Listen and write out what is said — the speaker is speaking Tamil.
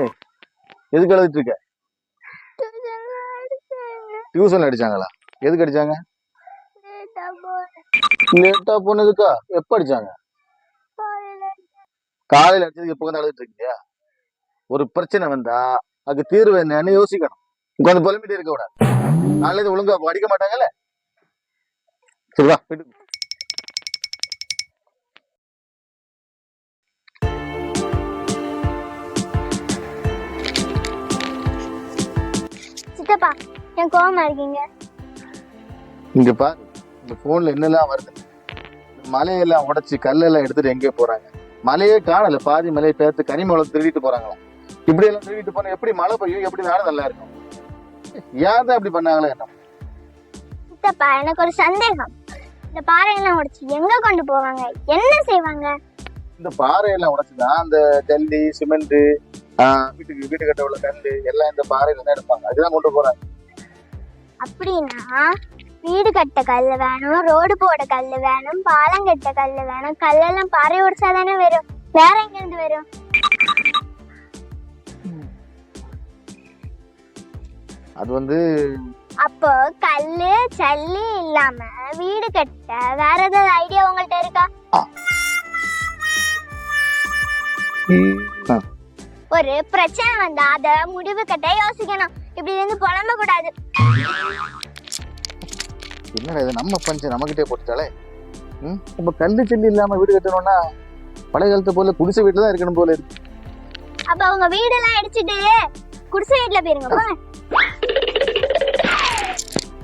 ஏய் எதுக்கு எழுதிட்டு இருக்க? டியூஷன் அடிச்சாங்களா? எதுக்கு அடிச்சாங்க? லேட்டா போனதுக்கா? எப்ப அடிச்சாங்க? காலையில அடிச்சதுக்கு எப்போ வந்து அழுதுட்டு இருக்கியா? ஒரு பிரச்சனை வந்தா அதுக்கு தீர்வு என்னன்னு யோசிக்கணும். உட்காந்து புலம்பிட்டு இருக்க கூடாது. நாளைக்கு ஒழுங்கா படிக்க மாட்டாங்கல்ல? சரி வா வீட்டுக்கு. சித்தப்பா என் கோவமா இருக்கீங்க? இங்க பாரு இந்த போன்ல என்னெல்லாம் வருது? மலையெல்லாம் உடைச்சு கல்லெல்லாம் எடுத்துட்டு எங்கே போறாங்க. மலையே காணல பாதி மலையை பேர்த்து கனிமூலம் திருடிட்டு போறாங்களாம். இப்படி எல்லாம் திருடிட்டு போனா எப்படி மழை பெய்யும்? எப்படி நாடு நல்லா இருக்கும்? ஏன் தான் இப்படி பண்ணாங்களே என்ன? சித்தப்பா எனக்கு ஒரு சந்தேகம். இந்த பாறையெல்லாம் உடைச்சு எங்க கொண்டு போவாங்க? என்ன செய்வாங்க? இந்த பாறையெல்லாம் உடைச்சுதான் அந்த ஜல்லி சிமெண்ட் வீட்டுக்கு வீட்டு கட்ட உள்ள கல்லு எல்லாம் இந்த பாறையில தான் எடுப்பாங்க. அதுதான் கொண்டு போறாங்க. அப்படின்னா வீடு கட்ட கல் வேணும் ரோடு போட கல் வேணும் பாலம் கட்ட கல் வேணும் கல்லெல்லாம் பாறை உடைச்சா தானே வரும். வேற எங்க இருந்து வரும்? அது வந்து அப்போ கல்லு சல்லி இல்லாம வீடு கட்ட வேற ஏதாவது ஐடியா உங்கள்ட்ட இருக்கா? ஒரு பிரச்சனை வந்தா அத முடிவு கட்ட யோசிக்கணும். இப்படி இருந்து புலம்ப கூடாது. என்னடா இது நம்ம பஞ்சு நம்மகிட்டே போட்டுட்டாலே? ம்? நம்ம கல்லு செல்லி இல்லாம வீடு கட்டணும்னா பழைய காலத்து போல குடிசை வீட்டுல தான் இருக்கணும் போல இருக்கு. அப்ப உங்க வீடெல்லாம் அடிச்சிட்டு குடிசை வீட்டுல போயிருங்க போங்க.